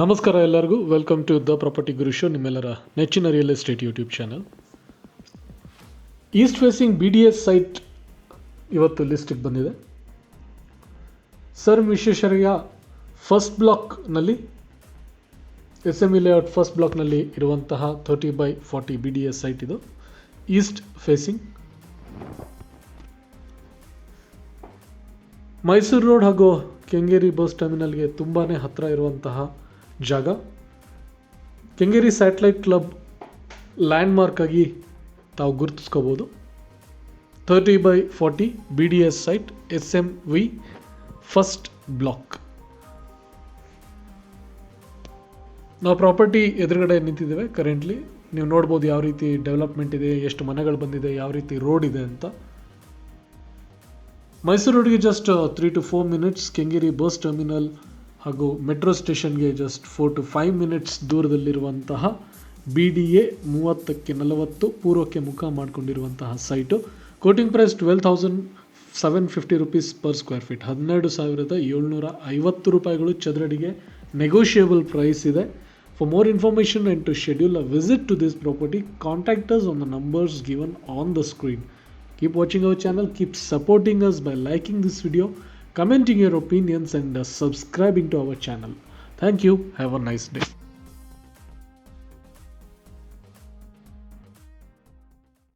ನಮಸ್ಕಾರ ಎಲ್ಲರಿಗೂ. Welcome to the property Guru show ನಿಮ್ಮೆಲ್ಲರ ನೆಚ್ಚಿನ real estate YouTube channel east facing B D S site ಇವತ್ತು ಲಿಸ್ಟಿಗೆ ಬಂದಿದೆ. Sir Visvesvaraya first ಬ್ಲಾಕ್ನಲ್ಲಿ S M E layout first ಬ್ಲಾಕ್ನಲ್ಲಿ ಇರುವಂತಹ thirty by forty B D S site ಇದು. East facing Mysuru road ಹಾಗೂ Kengeri bus ಟರ್ಮಿನಲ್ಗೆ ತುಂಬಾ ಹತ್ತಿರ ಇರುವಂತಹ ಜಾಗ. ಕೆಂಗೇರಿ ಸ್ಯಾಟಲೈಟ್ ಕ್ಲಬ್ ಲ್ಯಾಂಡ್ಮಾರ್ಕ್ ಆಗಿ ತಾವು ಗುರುತಿಸ್ಕೋಬೋದು. Thirty by forty B D S site S M V first block ನಾವು ಪ್ರಾಪರ್ಟಿ ಎದುರುಗಡೆ ನಿಂತಿದ್ದೇವೆ ಕರೆಂಟ್ಲಿ ನೀವು ನೋಡ್ಬೋದು ಯಾವ ರೀತಿ ಡೆವಲಪ್ಮೆಂಟ್ ಇದೆ, ಎಷ್ಟು ಮನೆಗಳು ಬಂದಿದೆ, ಯಾವ ರೀತಿ ರೋಡ್ ಇದೆ ಅಂತ. ಮೈಸೂರು ರೋಡ್ಗೆ just three to four minutes Kengeri bus terminal ಹಾಗೂ ಮೆಟ್ರೋ ಸ್ಟೇಷನ್ಗೆ just four to five minutes ದೂರದಲ್ಲಿರುವಂತಹ B D A ಮೂವತ್ತಕ್ಕೆ ನಲವತ್ತು ಪೂರ್ವಕ್ಕೆ ಮುಖ ಮಾಡಿಕೊಂಡಿರುವಂತಹ site quoting price twelve thousand seven fifty rupees per square feet ಹನ್ನೆರಡು ಸಾವಿರದ ಏಳ್ನೂರ ಐವತ್ತು ರೂಪಾಯಿಗಳು ಚದರಡಿಗೆ ನೆಗೋಷಿಯೇಬಲ್ ಪ್ರೈಸ್ ಇದೆ. For more information and to schedule a visit to this property contact us on the numbers given on the screen keep watching our channel keep supporting us by liking this video, commenting your opinions, and uh, subscribing to our channel. Thank you. Have a nice day.